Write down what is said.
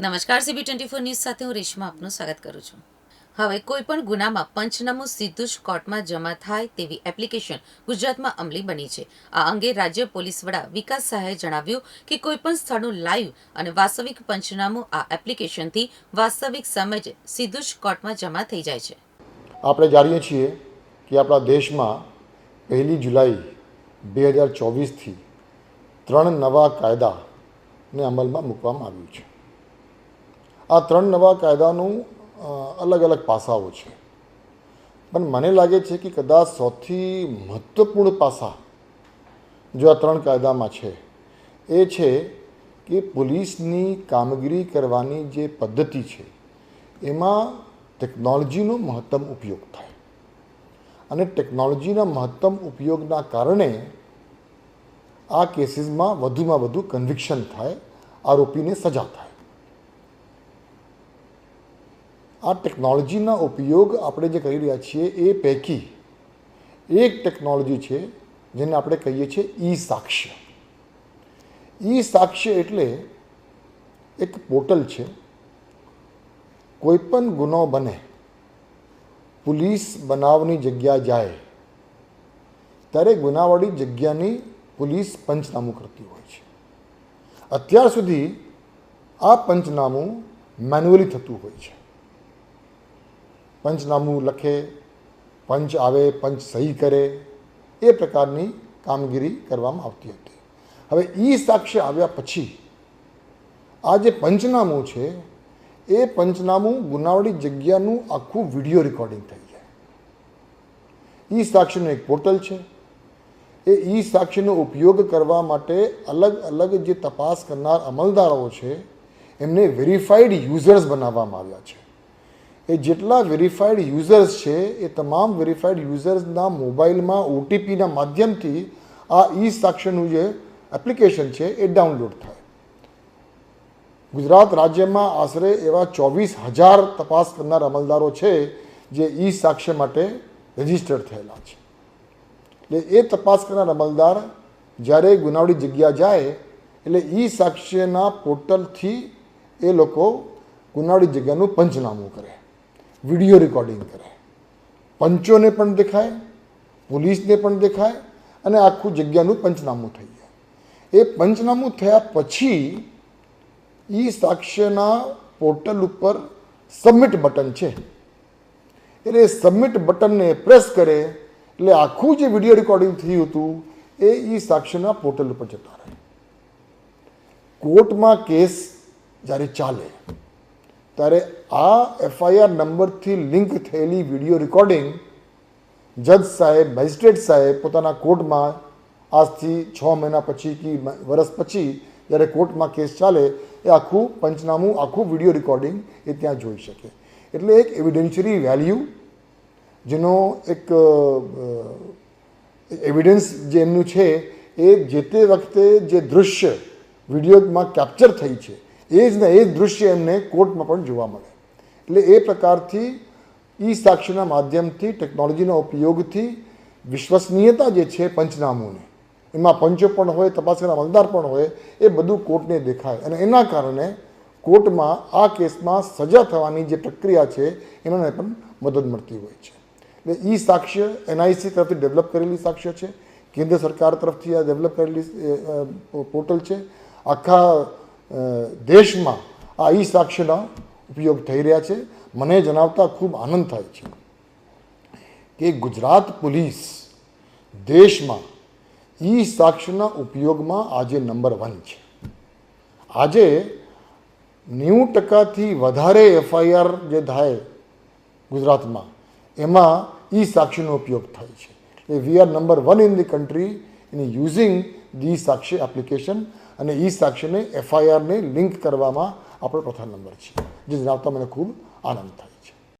નમસ્કાર CB twenty four news સાથે હું રેશમા આપનું સ્વાગત કરું છું. હવે કોઈપણ ગુનામાં પંચનામું સીધું જ કોર્ટમાં જમા થાય તેવી એપ્લિકેશન ગુજરાતમાં અમલી બની છે. આ અંગે રાજ્ય પોલીસ વડા વિકાસ સહાયે જણાવ્યું કે કોઈપણ સ્થળનું લાઈવ અને વાસ્તવિક પંચનામું આ એપ્લિકેશનથી વાસ્તવિક સમય જ સીધું જ કોર્ટમાં જમા થઈ જાય છે. આપણે જાણીએ છીએ કે આપણા દેશમાં પહેલી જુલાઈ બે હજાર ચોવીસથી ત્રણ નવા કાયદાને અમલમાં મૂકવામાં આવ્યું છે. આ ત્રણ નવા કાયદાનું અલગ અલગ પાસાઓ છે. પણ મને લાગે છે કે કદાચ સૌથી મહત્ત્વપૂર્ણ પાસા જો આ ત્રણ કાયદામાં છે, એ છે કે પોલીસની કામગીરી કરવાની જે પદ્ધતિ છે, એમાં ટેકનોલોજીનો મહત્તમ ઉપયોગ થાય. અને ટેકનોલોજીના મહત્તમ ઉપયોગના કારણે આ કેસીસમાં વધુમાં વધુ કન્વિક્શન થાય, આરોપીને સજા થાય. આ ટેકનોલોજીના ઉપયોગ આપણે જે કરી રહ્યા છીએ એ પૈકી એક ટેકનોલોજી છે જેને આપણે કહીએ છીએ ઈ સાક્ષ્ય ઈ સાક્ષ્ય એટલે એક પોર્ટલ છે. કોઈ પણ ગુનો બને, પોલીસ બનાવની જગ્યા જાય, ત્યારે ગુનાવાળી જગ્યાની પોલીસ પંચનામું કરતી હોય છે. અત્યાર સુધી આ પંચનામું મેન્યુઅલી થતું હોય છે. પંચનામું લખે, પંચ આવે, પંચ સહી કરે, એ પ્રકારની કામગીરી કરવામાં આવતી હતી. હવે ઈ સાક્ષ્ય આવ્યા પછી આ જે પંચનામું છે, એ પંચનામું ગુનાવાળી જગ્યાનું આખું વીડિયો રેકોર્ડિંગ થઈ જાય. ઈ સાક્ષીનું એક પોર્ટલ છે. એ ઈ સાક્ષીનો ઉપયોગ કરવા માટે અલગ અલગ જે તપાસ કરનાર અમલદારો છે, એમને વેરીફાઈડ યુઝર્સ બનાવવામાં આવ્યા છે. એ જેટલા વેરીફાઈડ યુઝર્સ છે, એ તમામ વેરીફાઈડ યુઝર્સના મોબાઈલમાં ઓટીપીના માધ્યમથી આ ઈ સાક્ષીનું જે એપ્લિકેશન છે, એ ડાઉનલોડ થાય. ગુજરાત રાજ્યમાં આશરે એવા ચોવીસ હજાર તપાસ કરનાર અમલદારો છે, જે ઈ સાક્ષ્ય માટે રજીસ્ટર્ડ થયેલા છે. એટલે એ તપાસ કરનાર અમલદાર જ્યારે ગુનાવડી જગ્યા જાય, એટલે ઈ સાક્ષ્યના પોર્ટલથી એ લોકો ગુનાવડી જગ્યાનું પંચનામું કરે. વીડિયો રેકોર્ડિંગ કરે. પંચોને પણ દેખાય, પોલીસને પણ દેખાય અને આખું જગ્યાનું પંચનામું થઈ જાય. એ પંચનામું થયા પછી એ સાક્ષ્યના પોર્ટલ ઉપર સબમિટ બટન છે. એટલે સબમિટ બટનને પ્રેસ કરે, એટલે આખું જે વીડિયો રેકોર્ડિંગ થયું હતું, એ ઈ સાક્ષ્યના પોર્ટલ ઉપર જતા રહે. કોર્ટમાં કેસ જ્યારે ચાલે ત્યારે આ એફઆઈઆર નંબરથી લિંક થયેલી વીડિયો રેકોર્ડિંગ જજ સાહેબ મેજિસ્ટ્રેટ સાહેબ પોતાના કોર્ટમાં આજથી છ મહિના પછી કે વર્ષ પછી જ્યારે કોર્ટમાં કેસ ચાલે એ આખું પંચનામું, આખું વીડિયો રેકોર્ડિંગ એ ત્યાં જોઈ શકે. એટલે એક એવિડેન્શરી વેલ્યુ જેનો એક એવિડન્સ જે એમનું છે એ જે તે વખતે જે દૃશ્ય વિડીયોમાં કેપ્ચર થઈ છે એ જ ને એ જ દૃશ્ય એમને કોર્ટમાં પણ જોવા મળે. એટલે એ પ્રકારથી ઈ સાક્ષીના માધ્યમથી, ટેકનોલોજીના ઉપયોગથી વિશ્વસનીયતા જે છે પંચનામુંની, એમાં પંચો પણ હોય તપાસના અમલદાર પણ હોય, એ બધું કોર્ટને દેખાય. અને એના કારણે કોર્ટમાં આ કેસમાં સજા થવાની જે પ્રક્રિયા છે, એનાને પણ મદદ મળતી હોય છે. એટલે ઈ સાક્ષ્ય એનઆઈસી તરફથી ડેવલપ કરેલી સાક્ષ્ય છે, કેન્દ્ર સરકાર તરફથી આ ડેવલપ કરેલી પોર્ટલ છે. આખા દેશમાં આ ઈ સાક્ષ્યના ઉપયોગ થઈ રહ્યા છે. મને જણાવતા ખૂબ આનંદ થાય છે કે ગુજરાત પોલીસ દેશમાં ઈ સાક્ષ્યના ઉપયોગમાં આજે નંબર વન છે. આજે નેવું ટકાથી વધારે એફઆઈઆર જે થાય ગુજરાતમાં, એમાં ઈ સાક્ષીનો ઉપયોગ થાય છે. We are number one in the country in using the Sakshi application અને એ સાક્ષીને એફઆઈઆરને લિંક કરવામાં આપણો પ્રથમ નંબર છે. જે જણાવતા મને ખૂબ આનંદ થાય.